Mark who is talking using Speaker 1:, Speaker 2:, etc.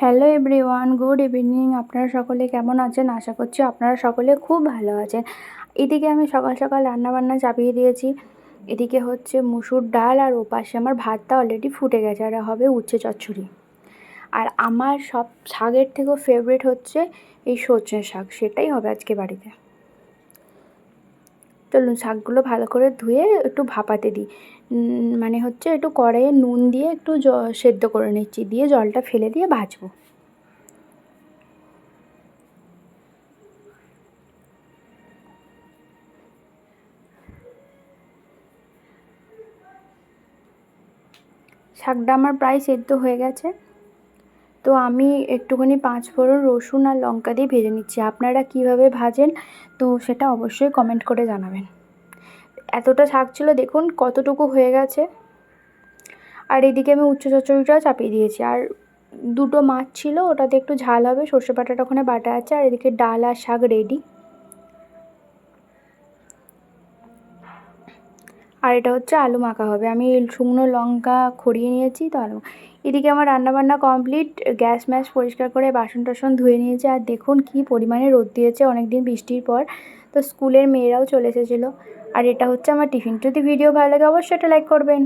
Speaker 1: Hello everyone good evening আপনারা সকলে কেমন আছেন? আশা করছি আপনারা সকলে খুব ভালো আছেন। এদিকে আমি সকাল সকাল রান্নাবান্না চাপিয়ে দিয়েছি। এদিকে হচ্ছে মুসুর ডাল আর ওপাশে আমার ভাতটা অলরেডি ফুটে গেছে, আর হবে উচ্ছে চচ্চড়ি। আর আমার সব শাকের থেকেও ফেভারিট হচ্ছে এই সজনে শাক, সেটাই হবে আজকে বাড়িতে। চলুন শাকগুলো ভালো করে ধুয়ে একটু ভাপাতে দিই। মানে হচ্ছে একটু কড়াইয়ে নুন দিয়ে একটু সেদ্ধ করে নিচ্ছি। দিয়ে জলটা ফেলে দিয়ে ভাজবো। শাকটা আমার প্রায় সেদ্ধ হয়ে গেছে। তো আমি একটুখানি পাঁচ ফোড়ন রসুন আর লঙ্কা দিয়ে ভেজে নিচ্ছি। আপনারা কীভাবে ভাজেন, তো সেটা অবশ্যই কমেন্ট করে জানাবেন। এতটা শাক ছিল, দেখুন কতটুকু হয়ে গেছে। আর এদিকে আমি উচ্চ চচ্চড়িটাও চাপিয়ে দিয়েছি। আর দুটো মাছ ছিল, ওটাতে একটু ঝাল হবে, সর্ষে বাটাটা ওখানে বাটা আছে, আর এদিকে ডাল আর শাক রেডি আর এটা হচ্ছে আলু মাখা হবে। আমি শুকনো লঙ্কা খড়িয়ে নিয়েছি, তো আলু এদিকে আমার রান্নাবান্না কমপ্লিট গ্যাস ম্যাস পরিষ্কার করে বাসন টাসন ধুয়ে নিয়েছে। আর দেখুন কি পরিমাণে রোদ দিয়েছে অনেক দিন বৃষ্টির পর। তো স্কুলের মেয়েরাও চলে এসেছিল। আর এটা হচ্ছে আমার টিফিন। যদি ভিডিও ভালো লাগে, অবশ্যই এটা লাইক করবেন।